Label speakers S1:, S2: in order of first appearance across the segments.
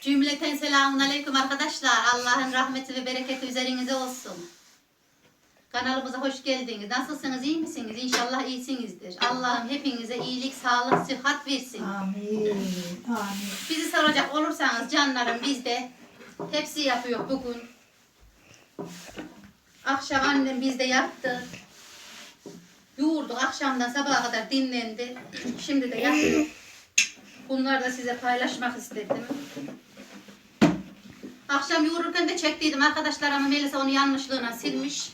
S1: Cümleten selamun aleyküm arkadaşlar. Allah'ın rahmeti ve bereketi üzerinize olsun. Kanalımıza hoş geldiniz. Nasılsınız? iyi misiniz? İnşallah iyisinizdir. Allah'ım hepinize iyilik, sağlık, sıhhat versin.
S2: Amin. Amin.
S1: Bizi soracak olursanız canlarım biz de tepsi yapıyor bugün. Akşam annem bizde yaptı. Yoğurduk akşamdan sabaha kadar dinlendi. Şimdi de yapıyor. Bunları da size paylaşmak istedim. Akşam yoğururken de çektiydim arkadaşlar ama Melisa onu yanlışlığına silmiş.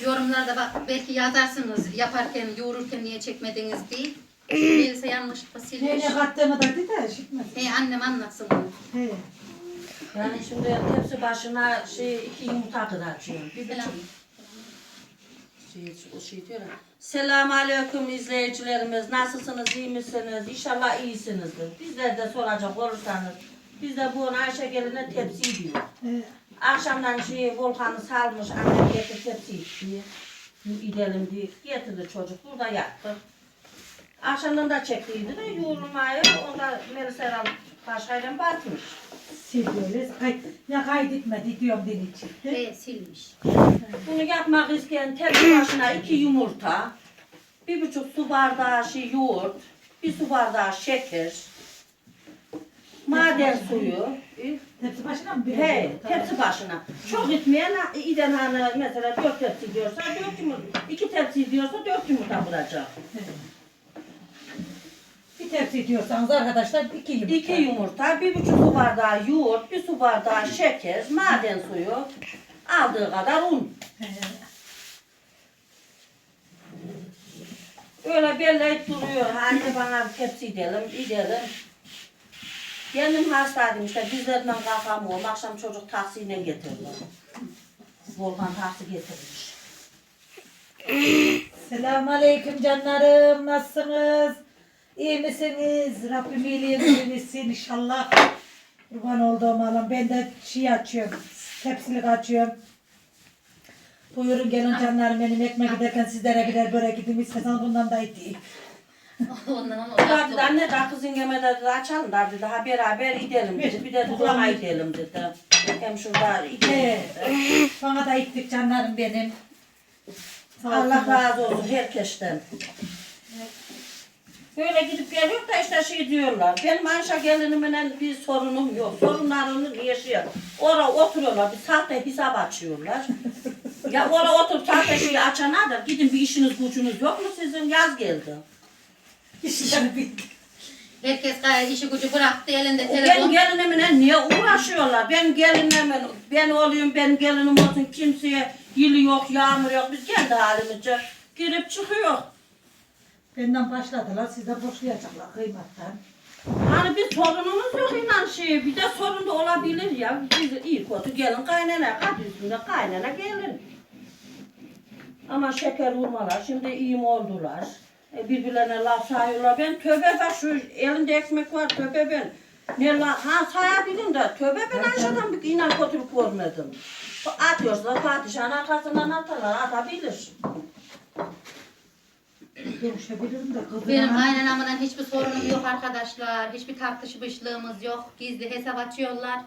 S1: Yorumlarda bak belki yazarsınız yaparken yoğururken niye çekmediniz diye. Melisa yanlışlıkla silmiş.
S2: Ne ne kattığını da dedi de işitmez.
S1: He annem anlatsın bunu.
S2: He.
S3: Yani şimdi tepsi başına şey iki yumurta kadar açıyorum. Bir
S1: Selam.
S3: şey, o şey diyor ya. Selamun aleyküm izleyicilerimiz. Nasılsınız, iyi misiniz? İnşallah iyisinizdir. Bizler de soracak olursanız. Biz de bu Ayşe geline tepsi diyor.
S2: He.
S3: Akşamdan şey volkanı salmış, annem getir tepsi diye. Gidelim diye getirdi çocuk. Burada yattık. Akşamdan da çektiydi de yoğurmayı. O da Melis Eral başkayla batmış.
S2: Sil böyle. Kay, ya kaydetmedi diyorum din için.
S1: He silmiş.
S3: Bunu yapmak isteyen tepsi başına iki yumurta, bir buçuk su bardağı şey yoğurt, bir su bardağı şeker, maden suyu,
S2: Tepsi başına mı?
S3: he, tepsi başına. Çok gitmeyen, iden hani mesela dört tepsi diyorsa dört yumurta, iki tepsi diyorsa dört yumurta vuracak.
S2: He. Bir tepsi diyorsanız arkadaşlar iki yumurta.
S3: İki yumurta, bir buçuk su bardağı yoğurt, bir su bardağı şeker, maden suyu, aldığı kadar un. Öyle belleyip duruyor. Anne bana bir tepsi gidelim, gidelim. Kendim hastaydım işte bizlerden kalkamıyorum. Akşam çocuk taksiyle getirdiler. Volkan taksi getirmiş.
S2: Selamun aleyküm canlarım. Nasılsınız? İyi misiniz? Rabbim iyiliğinizi versin inşallah. Kurban olduğum Allah'ım. Ben de şey açıyorum. Tepsilik açıyorum. Buyurun gelin canlarım benim ekmek giderken sizlere gider börek gidin isteseniz bundan da iyi.
S1: Ondan ama
S3: Ulan dedi anne daha kızın gemede dedi açalım da dedi daha beraber gidelim dedi. Bir de ona gidelim dedi. Hem şurada gidelim dedi.
S2: Bana da ittik canlarım benim. Sağ
S3: Allah razı olsun herkesten. Böyle gidip geliyor da işte şey diyorlar. Benim Ayşe gelinimle bir sorunum yok. Sorunlarını yaşıyor. Oraya oturuyorlar bir sahte hesap açıyorlar. ya oraya oturup sahte şeyi açana da gidin bir işiniz gücünüz yok mu sizin yaz geldi.
S2: İşler bitti.
S1: Herkes gayet işi gücü bıraktı elinde
S3: Benim
S1: telefon.
S3: gelinimle niye uğraşıyorlar? Benim gelinimle ben olayım benim gelinim olsun kimseye yılı yok yağmur yok biz kendi halimizce girip çıkıyor.
S2: Benden başladılar siz de boşlayacaklar kıymaktan.
S3: Hani bir sorunumuz yok inan şey. Bir de sorun da olabilir ya. Biz iyi kötü gelin kaynana kat üstünde kaynana gelin. Ama şeker vurmalar şimdi iyi oldular? E, birbirlerine laf sayıyorlar. Ben tövbe bak şu elinde ekmek var tövbe ben. Ne la, ha sayabilirim de tövbe ben Ayşe'den bir inan kötülük görmedim. Atıyorsa padişahın arkasından atarlar atabilir.
S2: Görüşebilirim de kızım.
S1: Benim kaynanamla hiçbir sorunum yok arkadaşlar. Hiçbir tartışmışlığımız yok. Gizli hesap açıyorlar.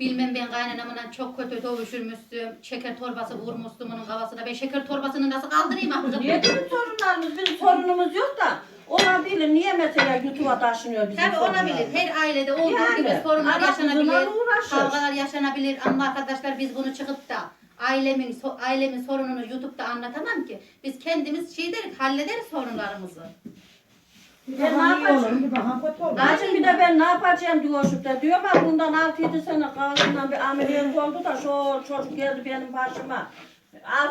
S1: Bilmem ben kaynanamla çok kötü dövüşürmüştüm. Şeker torbası vurmuştum onun kafasına. Ben şeker torbasını nasıl kaldırayım akıllı?
S3: Niye bizim sorunlarımız, bizim sorunumuz yok da olabilir. Niye mesela YouTube'a taşınıyor bizim
S1: Tabii olabilir.
S3: sorunlarımız?
S1: Her ailede olduğu
S3: Yani,
S1: gibi sorunlar
S3: ana
S1: yaşanabilir.
S3: kızına uğraşır.
S1: Kavgalar yaşanabilir ama arkadaşlar biz bunu çıkıp da ailemin so- ailemin sorununu YouTube'da anlatamam ki. Biz kendimiz şey deriz, hallederiz sorunlarımızı.
S3: Ben ne yapacağım?
S2: olur, bir
S3: de ben ne yapacağım diyor şurada. Diyor bak bundan 6-7 sene kavgamdan bir ameliyat oldu da şu çocuk geldi benim başıma.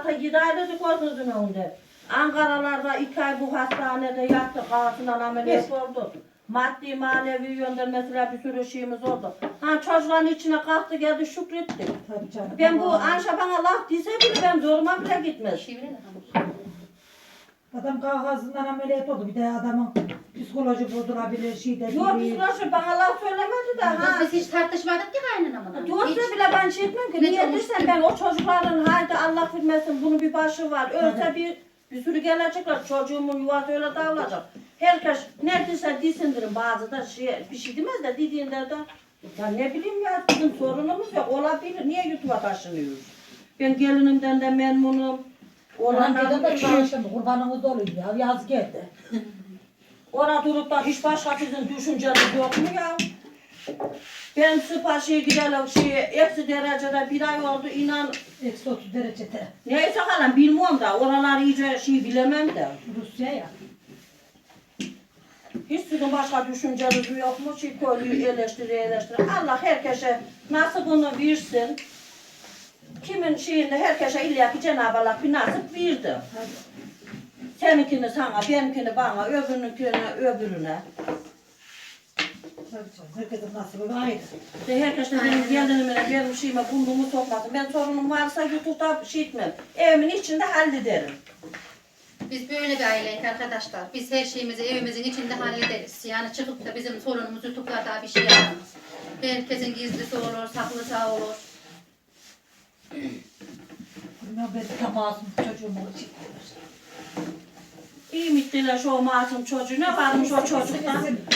S3: 6-7 ay dedik o kızın önünde. Ankaralarda 2 ay bu hastanede yattı kafasından ameliyat oldu. Maddi manevi yönden mesela bir sürü şeyimiz oldu. Ha çocuğun içine kalktı geldi şükretti.
S2: Tabii canım.
S3: Ben bu Anşa bana laf dese bile ben zoruma bile gitmez.
S2: Adam kavgasından ameliyat oldu. Bir de adamın psikoloji bozulabilir, şey de
S3: Yok
S2: değil.
S3: psikoloji bana laf söylemedi de ha.
S1: Biz hiç tartışmadık ki kaynanamla.
S3: Diyorsa
S1: Hiç.
S3: bile ben şey etmem ki. Niye dersen ben o çocukların haydi Allah bilmesin bunun bir başı var. Ölse bir bir sürü gelecekler. Çocuğumun yuvası öyle dağılacak. Herkes neredeyse disindirin bazı da şey, bir şey demez de dediğinde de Ya ne bileyim ya bizim sorunumuz yok. Olabilir. Niye YouTube'a taşınıyoruz? Ben gelinimden de memnunum. Olan
S2: dedim de
S3: bir şey.
S2: çalıştım. Kurbanımız olayım ya. Yaz geldi.
S3: Orada durup da hiç başka bizim düşüncemiz yok mu ya? Ben Sıpaşı'ya gidelim şey, eksi derecede bir ay oldu inan.
S2: Eksi 30 derecede.
S3: Neyse kalan bilmiyorum da oralar iyice şey bilemem de.
S2: Rusya ya.
S3: Hiç sizin başka düşünceniz yok mu? Şey koyuyor eleştiri eleştiri. Allah herkese nasibini versin. Kimin şeyinde herkese illa ki Cenab-ı Allah bir nasip verdi. Seninkini sana, benimkini bana, öbürününkini öbürüne.
S2: Herkesin nasibi
S3: herkes de benim gelinimle benim şeyime bundumu toplasın. Ben sorunum varsa YouTube'da şey etmem. Evimin içinde hallederim.
S1: Biz böyle bir aileyiz arkadaşlar. Biz her şeyimizi evimizin içinde hallederiz. Yani çıkıp da bizim sorunumuz YouTube'larda bir şey yapmaz. Herkesin gizlisi olur, saklısı olur.
S2: Bilmem ben tam ağzım çocuğumu çektiler.
S3: İyi mittiler şu masum çocuğu. Ne varmış o çocukta?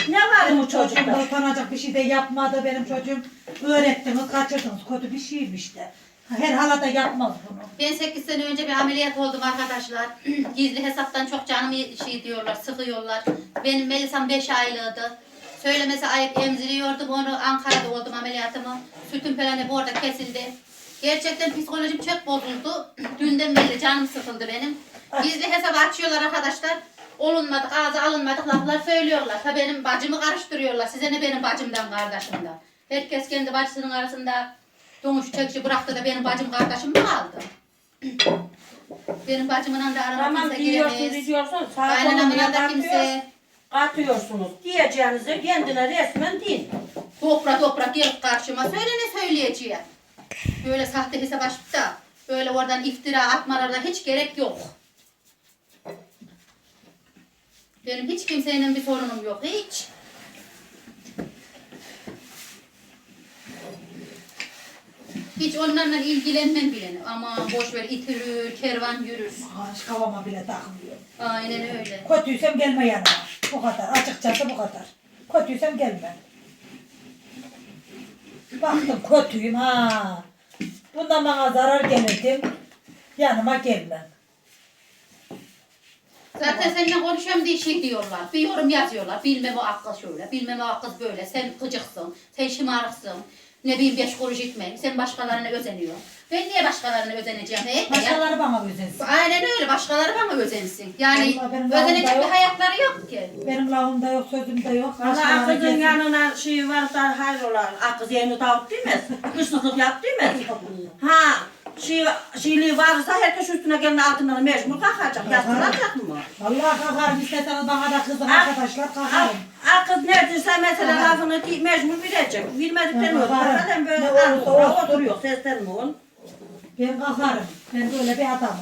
S3: Ne varmış o
S2: Çocuğum
S3: çocukta?
S2: utanacak bir şey de yapmadı benim çocuğum. Öğrettiniz, kaçırdınız. Kötü bir şeymiş işte. Her halada yapmaz bunu.
S1: Ben 8 sene önce bir ameliyat oldum arkadaşlar. Gizli hesaptan çok canımı şey diyorlar, sıkıyorlar. Benim Melisa'm 5 aylığıydı. Söylemesi ayıp emziriyordum onu. Ankara'da oldum ameliyatımı. Sütüm falan hep orada kesildi. Gerçekten psikolojim çok bozuldu. Dünden beri canım sıkıldı benim. Gizli hesap açıyorlar arkadaşlar. Olunmadık, ağza alınmadık laflar söylüyorlar. Ha benim bacımı karıştırıyorlar. Size ne benim bacımdan, kardeşimden. Herkes kendi bacısının arasında dönüş çekici bıraktı da benim bacım kardeşim mi kaldı? benim bacımla da arama
S3: Tamam
S1: kimse
S3: diyorsun, koluna
S1: da kimse
S3: katıyorsunuz. Diyeceğinizi kendine resmen din.
S1: topra topra gelip karşıma söyle ne söyleyeceğim. Böyle sahte hesap açıp da böyle oradan iftira atmalarına hiç gerek yok. Benim hiç kimseyle bir sorunum yok hiç. Hiç onlarla ilgilenmem bile. Ama boş ver itirir, kervan yürür.
S2: Ağaç kavama bile takmıyor.
S1: Aynen öyle.
S2: Kötüysem gelme yanıma. Bu kadar. Açıkçası bu kadar. Kötüysem gelme. Baktım kötüyüm ha. Bundan bana zarar gelirdim. Yanıma gelme.
S1: Zaten seninle konuşuyorum diye şey diyorlar. Bir yorum yazıyorlar. Bilmem o akıl şöyle, bilmem o akıl böyle. Sen gıcıksın, sen şımarıksın. Ne bileyim beş kuruş gitmeyin. Sen başkalarına özeniyorsun. Ben niye başkalarına özeneceğim? He? Ya-
S2: Başkaları bana özensin.
S1: Aynen öyle. Başkaları bana özensin. Yani
S2: benim
S1: özenecek
S2: da
S1: bir
S2: yok.
S1: hayatları yok ki.
S2: Benim lafımda yok, sözümde yok. Başkaları
S3: akızın
S2: gelsin.
S3: yanına şey varsa hayrola. Akız yerini tavuk demez. Hırsızlık yap demez. Ha şey, şeyliği varsa herkes üstüne gelin altından mecbur kalkacak. Yastıracak mı?
S2: Vallahi kalkarım isterseniz bana da kızım
S3: Ak-
S2: arkadaşlar kalkarım.
S3: Akız neredeyse mesela lafını ki- mecbur verecek. Vermedikten
S2: Aha.
S3: yok. Zaten böyle
S2: Ne olursa olsun.
S3: oturuyor. Seslenmiyor.
S2: Ben kalkarım. Ben böyle bir adamım.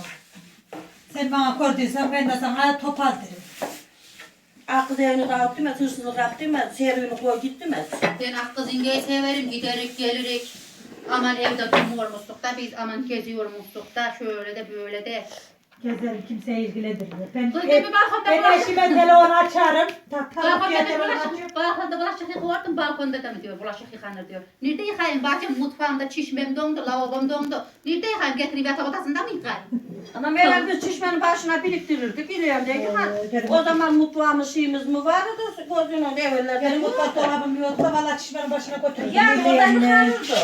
S2: Sen bana gördüysen ben de sana topal derim.
S3: Akız evini tavuk demez. Hırsızlık yap demez. Serüğünü koy git demez.
S1: Ben Hakkı Zinge'yi severim. Giderik gelirik. Aman evde durmuyormuştuk da biz aman geziyormuştuk da şöyle de böyle de.
S2: Gezerim kimseye ilgilendirmiyor. Ben, ben,
S1: bir balkonda
S2: ben
S1: bulaşık-
S2: eşime telefon açarım. Tak tak
S1: Balkonda
S2: diye
S1: ne
S2: telefon
S1: bulaşık,
S2: açıyorum.
S1: balkonda bulaşık yıkıyordum, balkonda da mı diyor bulaşık yıkanır diyor. Nerede yıkayayım bacım mutfağımda çişmem dondu, lavabom dondu. Nerede yıkayayım getireyim yatak odasında mı yıkayayım?
S3: Ama evvel biz çişmenin başına biriktirirdik. İleride ha.
S2: Ee,
S3: O zaman mutfağımız şeyimiz mi vardı? Gözünün evveller
S2: Benim
S3: benim
S2: mutfak dolabım yoksa valla çişmenin başına götürürdüm.
S3: Yani o da yıkanırdı.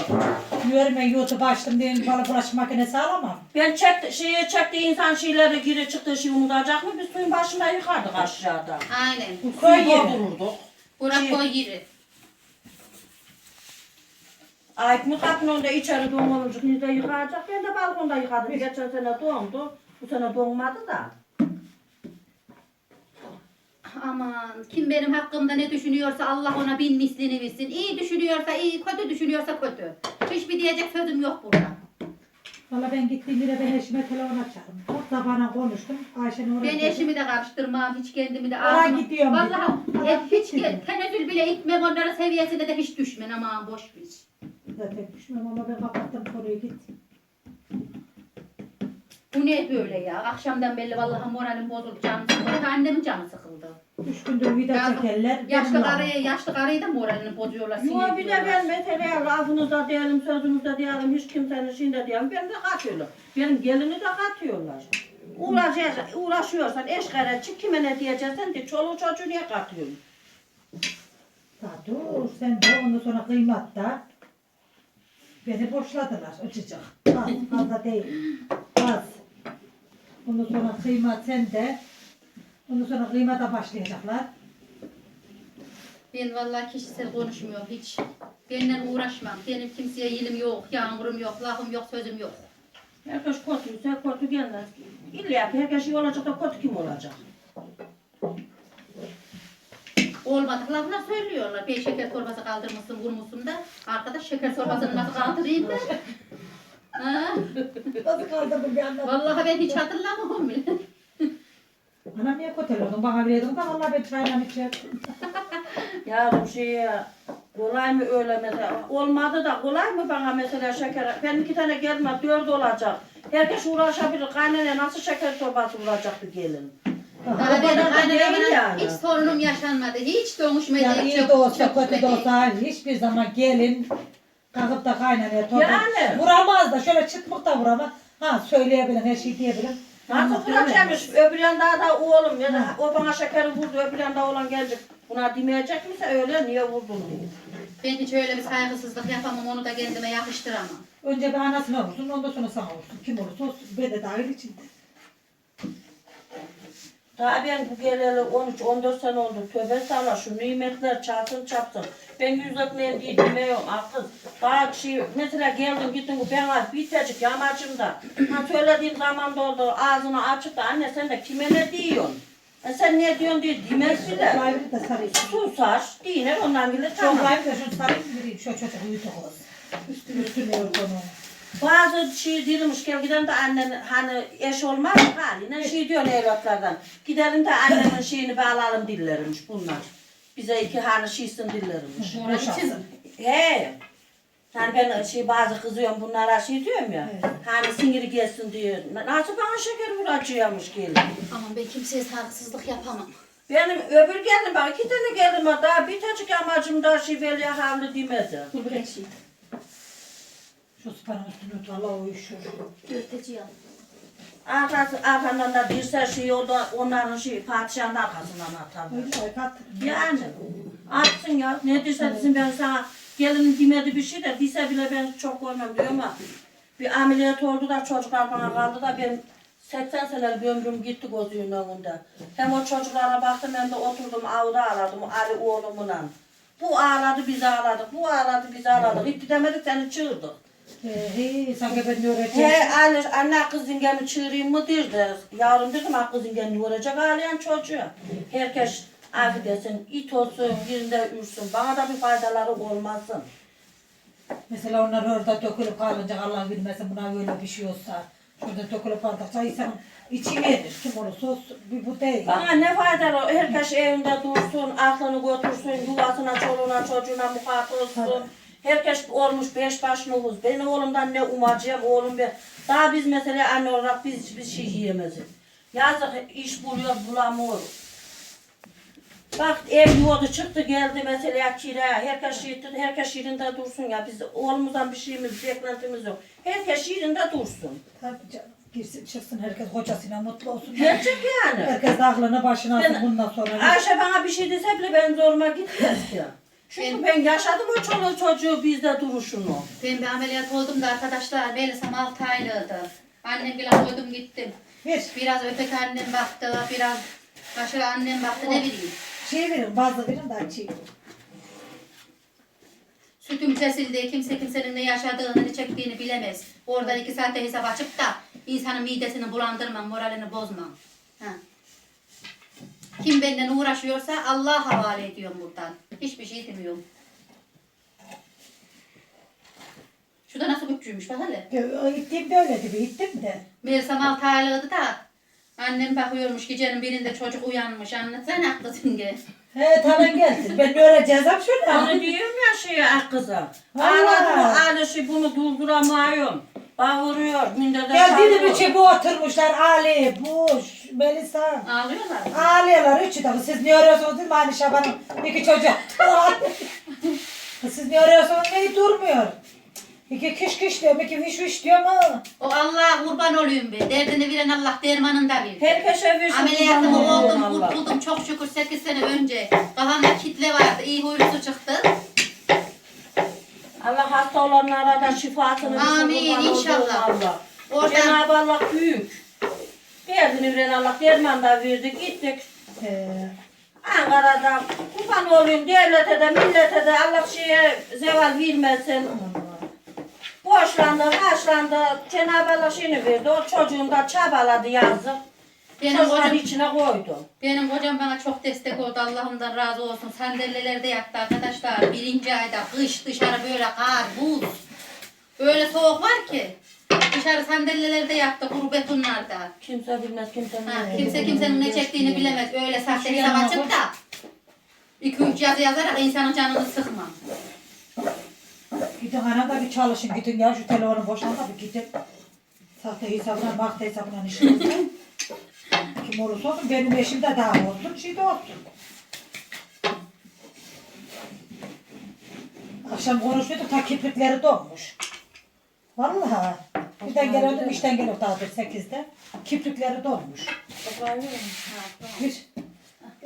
S2: Yörme YouTube açtım diye bana bulaşık makinesi alamam.
S3: Ben çekti, şeye çekti insan şeyleri giri çıktı şey unutacak mı? Biz suyun başında yıkardık aşağıda.
S1: Aynen.
S2: Koy
S3: Suyu
S2: yeri.
S3: doldururduk.
S1: Burak
S3: Şey-
S1: koy yeri.
S3: Ait mı kapının önünde içeri donulacak, nerede yıkayacak? Ben de balkonda yıkadım. Geçen sene dondu. Bu sene donmadı da.
S1: Aman kim benim hakkımda ne düşünüyorsa Allah ona bin mislini bilsin. İyi düşünüyorsa iyi, kötü düşünüyorsa kötü. Hiçbir diyecek sözüm yok burada.
S2: Valla ben gittiğim yere ben eşime telefon açarım. Çok da bana konuştum. Ayşe'nin oraya
S1: Ben
S2: dedim.
S1: eşimi de karıştırmam, hiç kendimi de
S2: Oraya gidiyorum
S1: Vallahi e, hiç
S2: Gittim.
S1: ge- tenezzül bile itmem onların seviyesine de hiç düşmem aman boş ver.
S2: Zaten düşmem ama ben kapattım konuyu git.
S1: Bu ne böyle ya? Akşamdan belli vallahi moralim bozuldu, canım sıkıldı. Annemin canı sıkıldı.
S2: Üç gündür vida
S1: Ya-
S2: çekerler.
S1: Yaşlı karıyı, yaşlı karıyı da moralini bozuyorlar.
S3: Yo bir de ben mesela lafınızda diyelim, sözünüzde diyelim, hiç kimsenin şeyinde diyelim, beni de katıyorlar. Benim gelini de katıyorlar. Uğraşıyorsan, uğraşıyorsan eşkere çık kime ne diyeceksin de çoluğu çocuğu niye katıyorsun?
S2: Ya dur sen de ondan sonra kıymatta beni boşladılar açıcık. Az fazla değil. Az. Ondan sonra kıymat sen de. Ondan sonra kıymata başlayacaklar.
S1: Ben vallahi kişisel konuşmuyorum hiç. Benimle uğraşmam. Benim kimseye ilim yok, yağmurum yok, lafım yok, sözüm yok.
S3: Herkes kötüyse kötü gelmez. İlla ki herkes iyi olacak da kötü kim olacak?
S1: Olmadık laflar söylüyorlar. Bir şeker torbası kaldırmışsın, vurmuşsun da. Arkadaş şeker torbasını nasıl kaldırayım ben? ha?
S2: Nasıl kaldırdım bir anladım.
S1: Vallahi ben hiç hatırlamam bile.
S2: Anam niye koteliyordun? Bana veriyordun da vallahi ben çayla içerdim.
S3: Yarım şey kolay mı öyle mesela olmadı da kolay mı bana mesela şeker ben iki tane gelme dört olacak herkes uğraşabilir kaynana nasıl şeker torbası vuracak bir gelin
S1: Daha benim
S3: yani.
S1: hiç sorunum yaşanmadı. Hiç doğmuşmadı.
S2: Yani iyi de olsa
S1: çok
S2: kötü de olsa hiçbir zaman gelin kalkıp da kaynanaya torba
S3: Yani.
S2: vuramaz da şöyle çıtmık da vuramaz. Ha söyleyebilir her şeyi diyebilir.
S3: Nasıl vuracakmış öbür yanda da oğlum ya da o bana şekeri vurdu öbür yanda olan gelecek buna demeyecek misin öyle niye vurdun diye
S1: Ben hiç öyle bir saygısızlık yapamam. Onu da kendime yakıştıramam.
S2: Önce bir anasına vursun ondan sonra sana vursun. Kim olursa olsun. Ben de dahil içinde.
S3: Daha ben bu geleli 13-14 sene oldu. Tövbe sağla şu nimetler çarpsın çarpsın. Ben yüz öpmeyen diye demiyorum akıl. Daha şey, mesela geldin gittin bu ben var bitecek yamacımda. Ha söylediğim zaman da oldu ağzını açıp da anne sen de kime ne diyorsun? E sen ne diyorsun diye demez bile.
S2: Soklayıp da.
S3: Susar, diner ondan bile tamam.
S2: Soklayıp da şunu sarayım vereyim. Şu çocuk uyudu kız. Üstüne üstüne örtün onu.
S3: Bazı şey değilmiş gel gidelim de annen hani eş olmaz haline şey diyor evlatlardan. Gidelim de annenin şeyini bağlayalım dillermiş bunlar. Bize iki hani şeysin dillermiş.
S2: Boşalsın.
S3: He. Hani ben şey bazı kızıyorum bunlara şey diyorum ya.
S2: Evet.
S3: Hani siniri gelsin diyor. Nasıl bana şeker vuracıyormuş gelin.
S1: Aman ben kimseye saygısızlık yapamam.
S3: Benim öbür gelin bak iki tane gelin daha bir tacık amacım daha şey veliye havlu demedi.
S2: Şu sıpanın üstüne otur. Allah uyuşur.
S1: Dörteci al.
S3: Arkası, arkandan da dirse şey oldu onların şey padişahın arkasından
S2: kat.
S3: Yani atsın ya ne dese desin ben sana gelin demedi bir şey de dese bile ben çok görmem diyor ama bir ameliyat oldu da çocuklar bana kaldı da ben 80 senelik ömrüm gitti gözümün önünde. Hem o çocuklara baktım hem de oturdum avda ağladım Ali oğlumla. Bu ağladı biz ağladık, bu ağladı biz ağladık. Hiç gidemedik seni çığırdık.
S2: He, sanki ben öğreteceğim.
S3: He Ali, anne kız yengemi çığırayım mı derdi. Yavrum dedim ha kız yengeni yoracak ağlayan çocuğu. Herkes affedersin, it olsun, yerinde ürsün. Bana da bir faydaları olmasın.
S2: Mesela onlar orada dökülüp kalınca Allah bilmesin buna böyle bir şey olsa. Şurada dökülüp kaldıkça insan içi verir. Kim olursa olsun. Bir bu değil.
S3: Bana ne faydalı? Herkes evinde dursun, aklını götürsün, yuvasına, çoluğuna, çocuğuna mukat olsun. Herkes olmuş beş baş nüfus. Benim oğlumdan ne umacağım oğlum ben. Daha biz mesela anne olarak biz hiçbir şey yiyemeziz. Yazık iş buluyor bulamıyoruz. Bak ev yuvadı çıktı geldi mesela kiraya. Herkes yerinde, herkes yerinde dursun ya. Biz oğlumuzdan bir şeyimiz, beklentimiz yok. Herkes yerinde dursun.
S2: Tabii canım. Girsin çıksın herkes kocasıyla mutlu olsun.
S3: Gerçek yani.
S2: Herkes aklını başına alsın
S3: Ben-
S2: bundan sonra.
S3: Ayşe bana bir şey dese bile benim zoruma gitmez ki. Çünkü ben yaşadım o çoluğu çocuğu bizde duruşunu.
S1: Ben bir ameliyat oldum da arkadaşlar. Melisa'm 6 aylıydı. Annem bile koydum gittim.
S2: Ver.
S1: Biraz öteki annem baktı, biraz başka annem baktı ne bileyim.
S2: Şey verin bazı verin de açayım.
S1: Sütüm kesildi, kimse kimsenin ne yaşadığını, ne çektiğini bilemez. Oradan iki saatte hesap açıp da insanın midesini bulandırmam, moralini bozmam. Ha. Kim benden uğraşıyorsa Allah'a havale ediyorum buradan. Hiçbir şey demiyorum. Şurada nasıl güçlüymüş bak hele.
S2: İttim de öyle gibi ittim de.
S1: Meğersem altı aylıydı da annem bakıyormuş gecenin birinde çocuk uyanmış. Anlatsana kızım gel.
S2: He tamam gelsin. Ben öreceğiz hep şurada.
S3: Onu diyorum ya şeye ah kıza. Ağladım ağlaşı bunu durduramıyorum. Bavuruyor, minderde
S2: Ya dilim
S3: sarıyor.
S2: içi bu oturmuşlar Ali, bu, Melisa.
S1: Ağlıyorlar.
S2: Ağlıyorlar üçü de. Siz ne arıyorsunuz değil mi Ali Şaban'ın iki çocuk? Siz ne arıyorsunuz neyi durmuyor? İki kış kış diyorum, iki viş viş diyor mu?
S1: O Allah kurban olayım be. Derdini veren Allah dermanını da verir.
S3: Herkese versin.
S1: Ameliyatımı
S3: kurban
S1: oldum, kurtuldum çok şükür 8 sene önce. Kafamda kitle vardı, iyi huylusu çıktı.
S3: Allah hasta olanlara da şifasını
S1: Amin, inşallah.
S3: Allah.
S1: Oradan
S3: Cenab-ı Allah büyük. Derdini veren Allah derman da verdi. Gittik
S2: Ee,
S3: Ankara'da kurban olayım devlete de millete de Allah şeye zeval vermesin. Boşlandı, haşlandı. Cenab-ı Allah şeyini verdi. O çocuğum da çabaladı yazık.
S1: Benim
S3: Çocukların
S1: hocam,
S3: içine koydu.
S1: benim hocam bana çok destek oldu. Allah'ımdan razı olsun. Sandalyelerde yattı arkadaşlar. Birinci ayda kış dışarı böyle kar, buz. Böyle soğuk var ki. Dışarı sandalyelerde yattı kuru betonlarda.
S3: Kimse bilmez, kimse
S1: Ha,
S3: bilmez.
S1: kimse kimsenin ne çektiğini bilemez. Öyle sahte
S2: Şu
S1: hesap açıp da. İki üç yazı yazarak insanın canını sıkma.
S2: gidin ana da bir çalışın gidin ya şu telefonu boşalt da bir gidin. Sahte hesabına, bakte hesabına işinizde. Kim olursa olsun benim eşim de daha olsun, şey de olsun. Akşam konuşuyorduk ta kiprikleri donmuş. Vallahi. Birden geliyordum işten geliyorduk daha dur sekizde. Kiprikleri donmuş. Bir.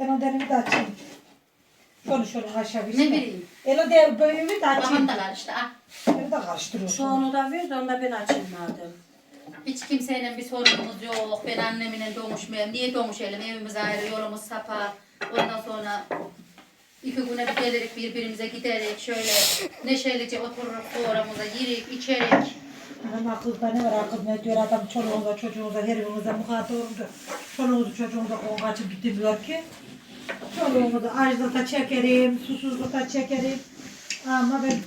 S2: Ben o denemi de açayım. Şunu şöyle aşağı bir.
S1: Ne bileyim.
S2: Elo de böyümü de açayım.
S1: Babamdalar işte. Ah.
S2: Beni de karıştırıyorsun.
S3: Şu onu da ver de onu da ben açayım madem.
S1: Hiç kimseyle bir sorunumuz yok. Ben annemle doğmuşmayayım. Niye doğmuş elim? Evimiz ayrı, yolumuz sapa. Ondan sonra iki güne bir gelirik birbirimize giderek şöyle neşelice otururuk doğramıza yirik, içerik.
S2: Adam akılda ne var akıl ne diyor adam çoluğunuza çocuğunuza her birinize muhatap olunca çoluğunuzu çocuğunuza konu kaçıp gidemiyor ki. Çoluğumu açlıkta çekerim, susuzlukta çekerim. Ama ben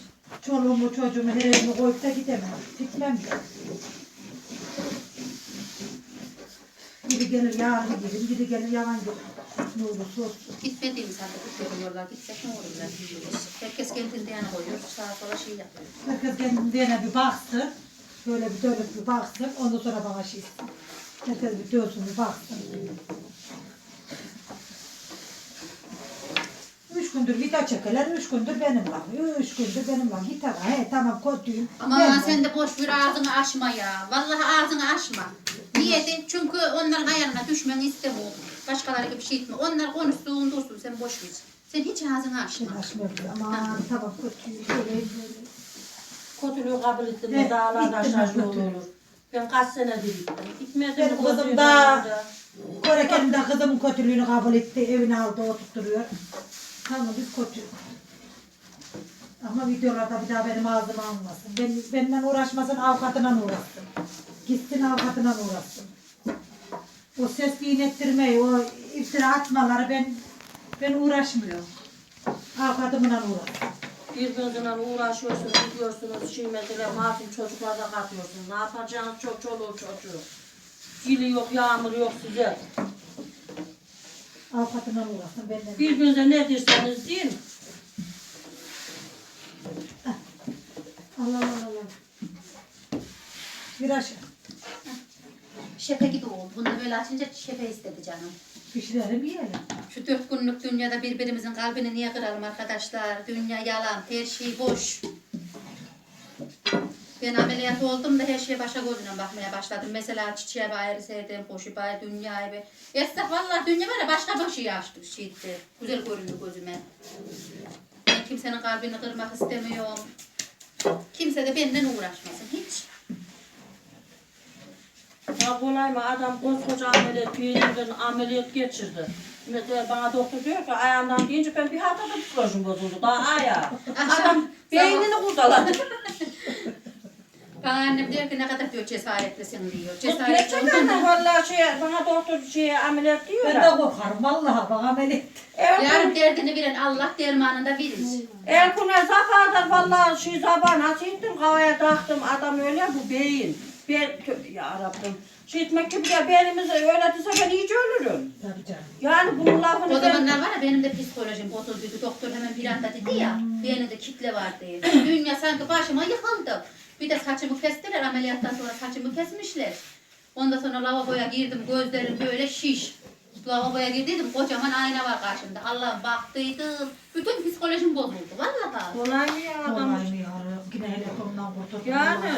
S2: çoluğumu çocuğumu her yerime koyup da gidemem. Gitmem de. Biri gelir yağlı giderim, biri gelir yalan giderim. Ne olursa olsun.
S1: Gitmediğimiz halde gidiyorlar. Gitsek ne olur lan? Herkes kendinde yana koyuyor. Sağa sola şey yapıyor.
S2: Herkes kendine bir baksın. Böyle bir dönüp bir baksın. Ondan sonra bana şey etsin. Herkes bir dönsün bir baksın. Üç gündür vida çekerler, üç gündür benim var. Üç gündür benim var. Git ama he tamam kötüyüm.
S1: Ama
S2: Ben
S1: sen de boş ver ağzını açma ya. Vallahi ağzını açma. Niye de? Çünkü onların ayarına düşmeni istemiyorum. Başkaları gibi şey etme. Onlar konuştuğun dursun. Sen boş ver. Sen hiç ağzını açma.
S2: Tamam kötüyüm. Şöyle böyle.
S3: Kötülüğü kabul ettim
S2: Evet,
S3: dağlar
S2: gittim
S3: taşlar
S2: ben
S3: olur.
S2: kötü.
S3: Ben kaç senedir gittim. Gitmedim
S2: Benim kızım
S3: kötüyüm
S2: da-
S3: orada?
S2: Korekenim de kızımın kötülüğünü kabul etti. Evine aldı oturtturuyor. Tamam biz kötüyüz. Ama videolarda bir daha benim ağzıma almasın. Ben, benimle uğraşmasın avukatına uğraşsın. Gitsin avukatına uğraşsın. O ses dinlettirmeyi, o iftira atmaları ben ben uğraşmıyorum. Avukatımla uğraşsın.
S3: Birbirinizle uğraşıyorsunuz, gidiyorsunuz, mesela masum çocuklar da katıyorsunuz. Ne yapacaksınız çok çoluğu çocuğu. Dili yok, yağmur yok size.
S2: Avukatına uğraşsın benden.
S3: Birbirinize ne derseniz deyin.
S2: Allah Allah Allah. Bir aşağı.
S1: Şepe gibi oldu. Bunu böyle açınca şepe istedi canım.
S2: Pişirelim yiyelim.
S1: Şu dört günlük dünyada birbirimizin kalbini niye kıralım arkadaşlar? Dünya yalan, her şey boş. Ben ameliyat oldum da her şeye başa gözüne bakmaya başladım. Mesela çiçeğe ayrı sevdim, koşu bay, dünyayı be. Esnaf vallahi dünya var ya başka bir şey açtı, şeydi. Güzel görünüyor gözüme. Ben kimsenin kalbini kırmak istemiyorum. Kimse de benden uğraşmasın hiç.
S3: Ya kolay mı? Adam koskoca ameliyat, birinden ameliyat geçirdi. Mesela bana doktor diyor ki ayağından deyince ben bir haftada psikolojim bozuldu. Daha ayağı. Adam beynini kurtaladı.
S1: Bana annem diyor ki ne kadar diyor cesaretlisin diyor. Cesaretli
S3: Gerçekten de vallahi şey, bana doktor şey ameliyat diyor
S2: Ben
S3: ya.
S2: de korkarım vallahi ameliyat.
S3: Eğer,
S1: Yarın derdini bilen Allah dermanını da verir.
S3: eğer buna zafadan vallahi şey zaban nasıl ettim havaya taktım adam öyle bu beyin. Ben, ya Rabbim. Şey etmek gibi ya beynimiz öyle dese ben iyice ölürüm.
S2: Tabii canım.
S3: Yani bunun lafını
S1: O
S3: ben...
S1: zamanlar var ya benim de psikolojim bozulduydu. Doktor hemen bir anda dedi ya beyninde kitle var diye. Dünya sanki başıma yıkıldı. Bir de saçımı kestiler ameliyattan sonra saçımı kesmişler. Ondan sonra lavaboya girdim gözlerim böyle şiş. Lavaboya girdim kocaman ayna var karşımda. Allah'ım baktıydım. Bütün psikolojim bozuldu. Vallahi.
S3: Kolay mı ya adam?
S2: Kolay mı yavrum? Yine hele konudan kurtuldum.
S3: Yani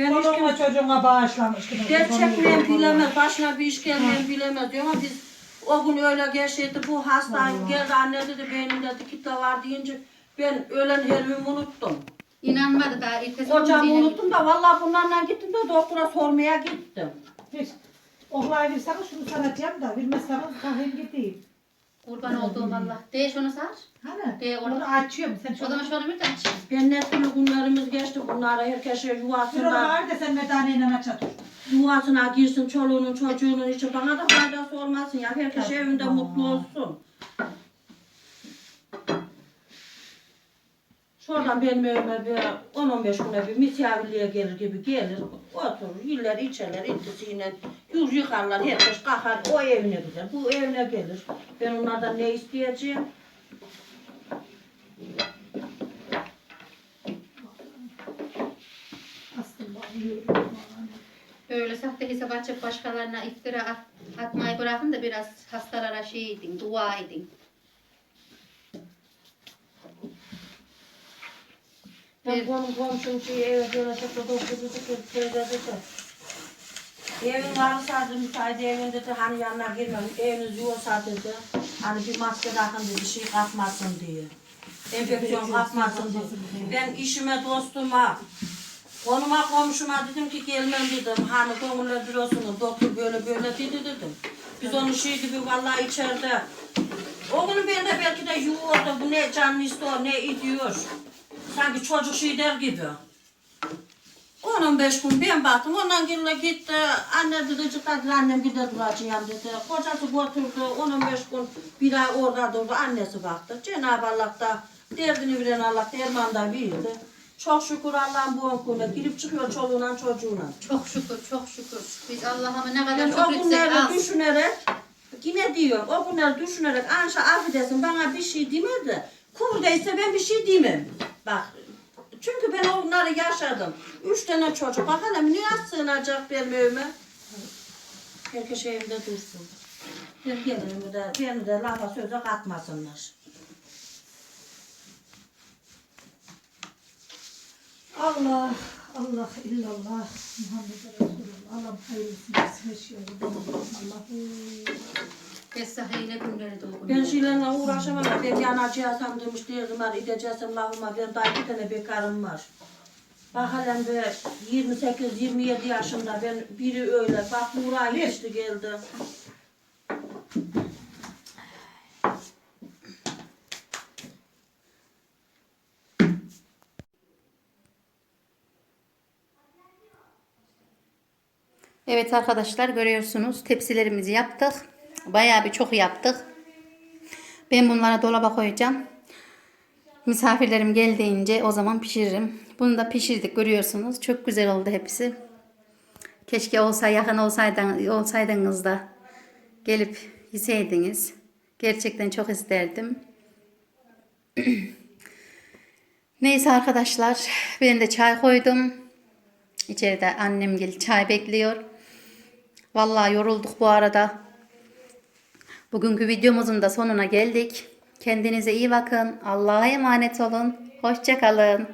S3: ben hiç
S2: Kolumu çocuğuma bağışlamış. yine.
S3: Gerçekten bilemez, başına bir iş gelmeyen bilemez diyor ama biz o gün öyle geçti, bu hasta geldi anne dedi beynimde kitle var deyince ben ölen herimi unuttum.
S1: İnanmadı daha ilk kez.
S3: Kocamı unuttum da vallahi bunlarla gittim de doktora sormaya gittim.
S2: Bir oklayı versene şunu saracağım da bilmezseniz kahvem gideyim.
S1: Kurban olduğum Allah. De şunu sar.
S2: Hani?
S1: De onu.
S2: Onu açıyorum. Sen
S1: O
S2: şunu
S1: zaman şunu bir de aç.
S3: Ben ne türlü günlerimiz geçti bunlara herkese
S2: onu
S3: yuvasına,
S2: var da sen medaneyle aç otur.
S3: yuvasına girsin çoluğunun çocuğunun içi bana da faydası olmasın ya herkes evinde mutlu olsun. Şuradan benim evime bir 10-15 güne bir misafirliğe gelir gibi gelir. Oturur, yiller, içerler, intisiyle yüz yıkarlar, herkes kalkar, o evine gider, bu evine gelir. Ben onlardan ne isteyeceğim?
S1: Öyle sahte hesap açıp başkalarına iftira at, atmayı bırakın da biraz hastalara şey edin, dua edin.
S3: Ben komşum komşum şey eve gelecek doktordu ki söyledi de. Evin varsa dedi müsait evin dedi hani yanına girmem eviniz yoksa dedi. Hani bir maske takın dedi şey kapmasın diye. Enfeksiyon kapmasın diye. Ben işime dostuma Konuma komşuma dedim ki gelmem dedim. Hani gönüller biliyorsunuz doktor böyle böyle dedi dedim. Biz onu şey gibi vallahi içeride. O günü ben de belki de yuvardı bu ne canlı istiyor ne ediyor. Sanki çocuk şey der gibi. 10-15 gün ben baktım ondan gille gitti. Anne dedi çıkardı annem gider duracağım dedi. Kocası götürdü 10-15 gün bir ay orada durdu annesi baktı. Cenab-ı Allah da derdini bilen Allah derman da bildi. Çok şükür Allah'ın bu önküne girip çıkıyor çoluğuna çocuğuna.
S1: Çok şükür, çok şükür. Biz Allah'ıma ne kadar
S3: o
S1: şükretsek
S3: günleri
S1: az.
S3: düşünerek yine diyor o günleri düşünerek Anşa affedersin bana bir şey demedi. Kurdaysa ben bir şey demem. Bak çünkü ben onları yaşadım. Üç tane çocuk. Bakalım niye sığınacak benim evime? Herkes evinde dursun. Ben gelirim de beni de lafa söze katmasınlar.
S2: Allah, Allah illallah, Muhammed Resulullah. Allah hayırlısını. Allah'ım.
S1: Esahine günleri doğum.
S3: Ben şeylerle uğraşamam. Ben yanacağım demiş derdim var. İdeceğim lafıma. Ben daha iki tane bekarım var. Bak halen de 28-27 yaşında ben biri öyle. Bak Nur'a geçti geldi.
S1: Evet arkadaşlar görüyorsunuz tepsilerimizi yaptık. Bayağı bir çok yaptık. Ben bunlara dolaba koyacağım. Misafirlerim geldiğince o zaman pişiririm. Bunu da pişirdik görüyorsunuz. Çok güzel oldu hepsi. Keşke olsa yakın olsaydın, olsaydınız da gelip yeseydiniz. Gerçekten çok isterdim. Neyse arkadaşlar ben de çay koydum. İçeride annem gel çay bekliyor. Vallahi yorulduk bu arada. Bugünkü videomuzun da sonuna geldik. Kendinize iyi bakın. Allah'a emanet olun. Hoşça kalın.